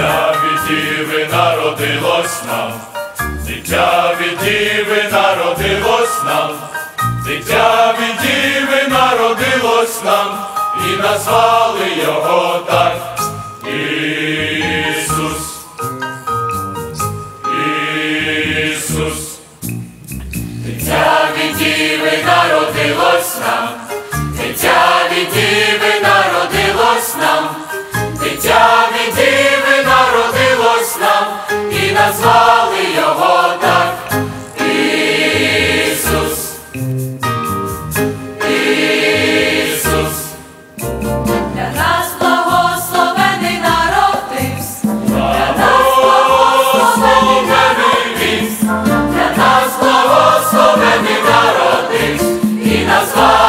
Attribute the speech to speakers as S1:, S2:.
S1: Дитя від діви народилось нам, дитя від діви народилось нам, дитя від діви народилось нам, і назвали його так Ісус. Ісус. Дитя від діви народилось нам, дитя від діви народилось нам. Назвали його так Ісус. Ісус. Для нас благословений народився, для нас благословений, для нас благословений народився і назвав.